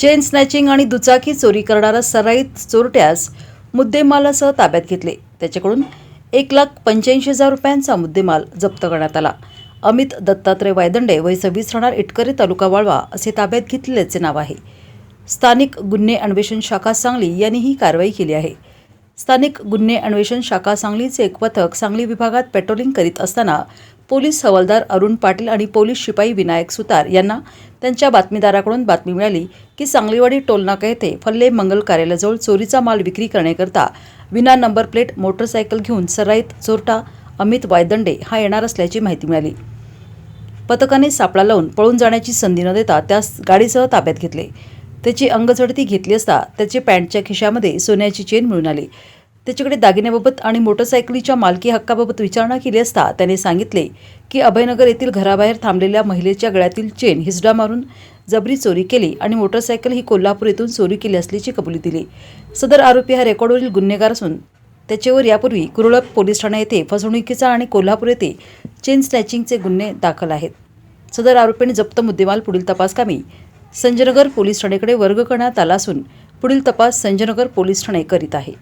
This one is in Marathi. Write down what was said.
चेन स्नॅचिंग आणि दुचाकी चोरी करणारा सराईत चोरट्यास मुद्देमालासह ताब्यात घेतले. त्याच्याकडून एक लाख पंच्याऐंशी हजार रुपयांचा मुद्देमाल जप्त करण्यात आला. अमित दत्तात्रय वायदंडे वय सव्वीस राहणार इटकरी तालुका वाळवा असे ताब्यात घेतलेल्याचे नाव आहे. स्थानिक गुन्हे अन्वेषण शाखा सांगली यांनी ही कारवाई केली आहे. स्थानिक गुन्हे अन्वेषण शाखा सांगलीचे एक पथक सांगली विभागात पेट्रोलिंग करीत असताना पोलीस हवालदार अरुण पाटील आणि पोलीस शिपाई विनायक सुतार यांना त्यांच्या बातमीदाराकडून बातमी मिळाली की सांगलीवाडी टोलनाका येथे फल्ले मंगल कार्यालयाजवळ चोरीचा माल विक्री करण्याकरता विना नंबर प्लेट मोटरसायकल घेऊन सराईत चोरटा अमित वायदंडे हा येणार असल्याची माहिती मिळाली. पथकाने सापळा लावून पळून जाण्याची संधी न देता त्यास गाडीसह ताब्यात घेतले. त्याची अंगझडती घेतली असता त्याचे पॅन्टच्या खिशामध्ये सोन्याची चेन मिळून आली. त्याच्याकडे दागिन्याबाबत आणि मोटरसायकलीच्या मालकी हक्काबाबत विचारणा केली असता त्याने सांगितले की अभयनगर येथील घराबाहेर थांबलेल्या महिलेच्या गळ्यातील चेन हिसडा मारून जबरी चोरी केली आणि मोटरसायकल ही कोल्हापूर येथून चोरी केली असल्याची कबुली दिली. सदर आरोपी हा रेकॉर्डवरील गुन्हेगार असून त्याच्यावर यापूर्वी कुरळप पोलीस ठाणा येथे फसवणुकीचा आणि कोल्हापूर येथे चेन स्नॅचिंगचे गुन्हे दाखल आहेत. सदर आरोपीने जप्त मुद्देमाल पुढील तपासकामी संजयनगर पोलीस ठाणेकडे वर्ग करण्यात आला असून पुढील तपास संजयनगर पोलीस ठाणे करीत आहे.